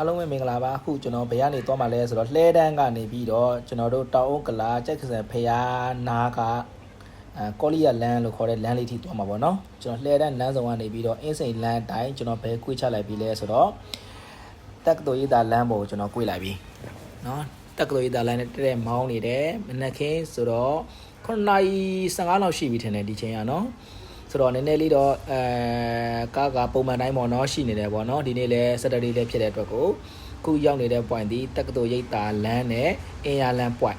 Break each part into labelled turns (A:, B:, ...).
A: အားလုံးပဲမင်္ဂလာပါအခုကျွန်တော်ဘယ်ကနေသွားမှာလဲဆိုတော့လှဲတန်းကနေပြီးတော့ကျွန်တော်တို့တောင်အုပ်ကလာကြိုက်ကစံဖျားနာကအဲကောလီယာလန်လို့ခေါ်တဲ့လမ်းလေးထိသွားမှာပေါ့နော်ကျွန်တော်လှဲတန်းလမ်းဆောင်ကနေပြီးတော့အင်းစိန်လမ်းတိုင်းကျွန်တော်ဘယ်ကွေးချလိုက်ပြီလဲဆိုတော့တက်ကတော်ရေးတာလမ်းပေါ်ကိုကျွန်တော်ကွေးလိုက်ပြီနော်တက်ကတော်ရေးတာလမ်းနဲ့တက်တဲ့မောင်းနေတယ်မနက်ခင်းဆိုတော့9နာရီ15လောက်ရှိပြီထင်တယ်ဒီချိန်ကနော် ဆိုတော့နည်းနည်းလေးတော့အဲကားကပုံမှန်တိုင်းပေါ့နော်ရှိနေတယ်ပေါ့နော်ဒီနေ့လဲ Saturday လဲဖြစ်တဲ့အတွက်ကိုခုရောက်နေတဲ့ point ဒီတက္ကသိုလ်ရိပ်သာလမ်းနဲ့အင်ယာလမ်း point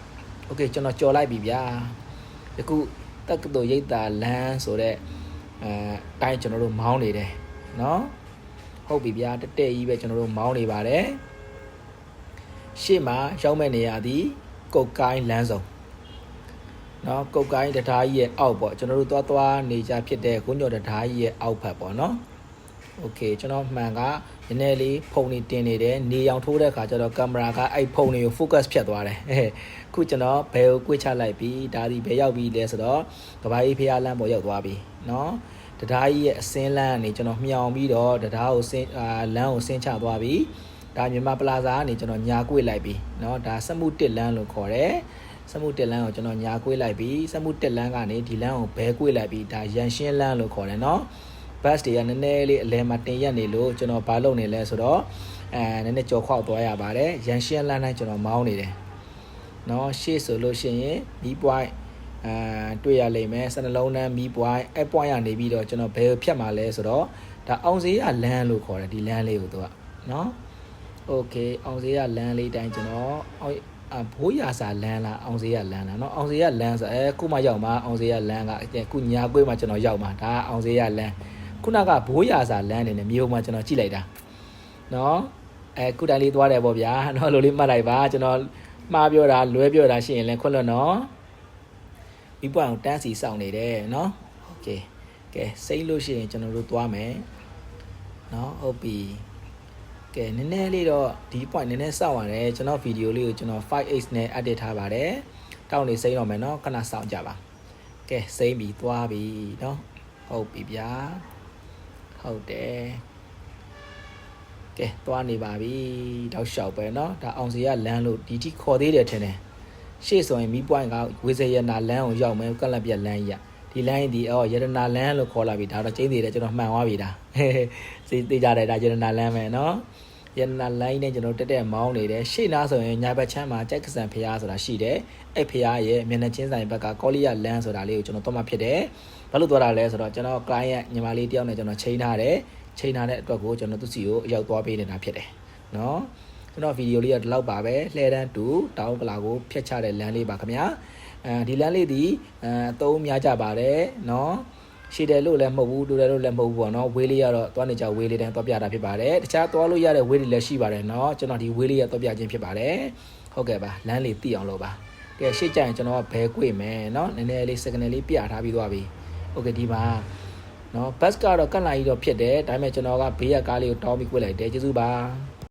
A: Okay ကျွန်တော်ကြော်လိုက်ပြီဗျာယခုတက္ကသိုလ်ရိပ်သာလမ်းဆိုတော့အဲတိုင်းကျွန်တော်တို့မောင်းနေတယ်နော်ဟုတ်ပြီဗျာတက်တဲ့ကြီးပဲကျွန်တော်တို့မောင်းနေပါတယ်ရှေ့မှာရောက်မဲ့နေရသည်ကုတ်ကိုင်းလမ်းစုံ နော်ကုတ်ကိုင်းတထားကြီးရဲ့အောက်ပေါ့ကျွန်တော်တို့သွားသွားနေကြဖြစ်တဲ့ခွန်းကျော်တထားကြီးရဲ့အောက်ဖက်ပေါ့နော်โอเคကျွန်တော်မှန်ကနည်းနည်းလေးဖုန်နေတင်နေတယ်နေအောင်ထိုးတဲ့အခါကျတော့ကင်မရာကအဲ့ဖုန်တွေကို focus ဖြတ်သွားတယ်အဲခုကျွန်တော်ဘယ်ကိုကွေ့ချလိုက်ပြီဒါဒီဘယ်ရောက်ပြီလဲဆိုတော့ကဘာကြီးဖျားလမ်းပေါ်ရောက်သွားပြီနော်တထားကြီးရဲ့အစင်းလမ်းကနေကျွန်တော်မြောင်ပြီးတော့တထားကိုဆင်းအာလမ်းကိုဆင်းချသွားပြီဒါမြန်မာပလာဇာကနေကျွန်တော်ညာကွေ့လိုက်ပြီเนาะဒါစက်မှုတစ်လမ်းလို့ခေါ်တယ် စက်မှုတက်လန်းကိုကျွန်တော်ညာကွေးလိုက်ပြီးစက်မှုတက်လန်းကနေဒီလန်းကိုဘဲကွေးလိုက်ပြီးဒါရန်ရှင်းလန်းလို့ခေါ်တယ်နော်ဘတ်တွေကနည်းနည်းလေးအလဲမှာတင်ရက်နေလို့ကျွန်တော်ဘာလုပ်နေလဲဆိုတော့အဲနည်းနည်းကြော်ခွောက်သွားရပါတယ်ရန်ရှင်းလန်းတိုင်းကျွန်တော်မောင်းနေတယ်နော်ရှေ့ဆိုလို့ရှိရင် B point အဲတွေ့ရလိမ့်မယ်စနှလုံးတန်း B point အဲ point ကနေပြီးတော့ကျွန်တော်ဘယ်ကိုဖြတ်မှာလဲဆိုတော့ဒါအောင်စေးရလန်းလို့ခေါ်တယ်ဒီလန်းလေးကိုသူကနော်โอเคအောင်စေးရလန်းလေးတိုင်းကျွန်တော် အောင်အဘိုးရစာလန်းလားအောင်စေးရလန်းလားเนาะအောင်စေးရလန်းဆိုအဲခုမှရောက်မှာအောင်စေးရလန်းကခုညာကွေးမှာကျွန်တော်ရောက်မှာဒါအောင်စေးရလန်းခုနကဘိုးရစာလန်းနေတယ်မြို့မှာကျွန်တော်ကြည့်လိုက်တာเนาะအဲခုတိုင်းလေးသွားတယ်ပေါ့ဗျာเนาะလိုလေးမှတ်လိုက်ပါကျွန်တော်မှားပြောတာလွဲပြောတာရှိရင်လည်းခွတ်လွတ်เนาะမိပွားအောင်တန်းစီစောင့်နေတယ်เนาะโอเคကဲစိတ်လို့ရှိရင်ကျွန်တော်တို့သွားမယ်เนาะဟုတ်ပြီ ကဲနည်းနည်းလေးတော့ဒီ point နည်းနည်းစောင့်ရတယ်ကျွန်တော်ဗီဒီယိုလေးကိုကျွန်တော် 5x နဲ့ edit ထားပါတယ်တောင်းနေစိမ့်တော့မယ်เนาะခဏစောင့်ကြပါကဲစိမ့်ပြီးသွားပြီเนาะဟုတ်ပြီဗျာဟုတ်တယ်ကဲသွားနေပါပြီတောက်လျှောက်ပဲเนาะဒါအောင်စီကလမ်းလို့ဒီထိခေါ်သေးတယ်ထင်တယ်ရှေ့ဆိုရင်မီး point ကဝေစရနာလမ်းကိုရောက်မယ်ကလပ်ပြက်လမ်းကြီး ဒီလိုင်းဒီအော်ယရနာလန်းလို့ခေါ်လာပြီဒါတော့ကျင်းသေးတယ်ကျွန်တော်မှန်သွားပြီဒါစိတ်သိကြတယ်ဒါယရနာလန်းပဲနော်ယန္နာလိုင်းနဲ့ကျွန်တော်တက်တက်မောင်းနေတယ်ရှေ့နာဆိုရင်ညာဘက်ချမ်းမှာကြိုက်ကစံဖျားဆိုတာရှိတယ်အဲ့ဖျားရဲ့မျက်နှာချင်းဆိုင်ဘက်ကကောလီယာလန်းဆိုတာလေးကိုကျွန်တော်တော့မှဖြစ်တယ်ဘာလို့သွားတာလဲဆိုတော့ကျွန်တော် client ညီမလေးတယောက်နဲ့ကျွန်တော်ချိန်ထားတယ်ချိန်ထားတဲ့အတွက်ကိုကျွန်တော်သူစီကိုအရောက်သွားပေးနေတာဖြစ်တယ်နော် ကျွန်တော်ဗီဒီယိုလေးကဒီလောက်ပါပဲလှဲတန်းတူတောင်းပလာကိုဖျက်ချတဲ့လမ်းလေးပါခင်ဗျာအဲဒီလမ်းလေးဒီအဲအသုံးများကြပါတယ်เนาะရှိတယ်လို့လည်းမဟုတ်ဘူးတူတယ်လို့လည်းမဟုတ်ဘူးပေါ့နော်ဝေးလေးကတော့သွားနေကြဝေးလေးတိုင်းသွားပြတာဖြစ်ပါတယ်တခြားသွားလို့ရတဲ့ဝေးတွေလည်းရှိပါတယ်เนาะကျွန်တော်ဒီဝေးလေးရသွားပြခြင်းဖြစ်ပါတယ်ဟုတ်ကဲ့ပါလမ်းလေးသိအောင်လုပ်ပါကဲရှေ့ကျရင်ကျွန်တော်ကဘဲကွေမယ်เนาะနည်းနည်းလေး second လေးပြထားပြီးသွားပြီโอเคဒီမှာเนาะဘတ်ကတော့ကတ်လာကြီးတော့ဖြစ်တယ်ဒါပေမဲ့ကျွန်တော်ကဘေးရကားလေးကိုတောင်းပြီးကွေးလိုက်တယ်ကျေးဇူးပါ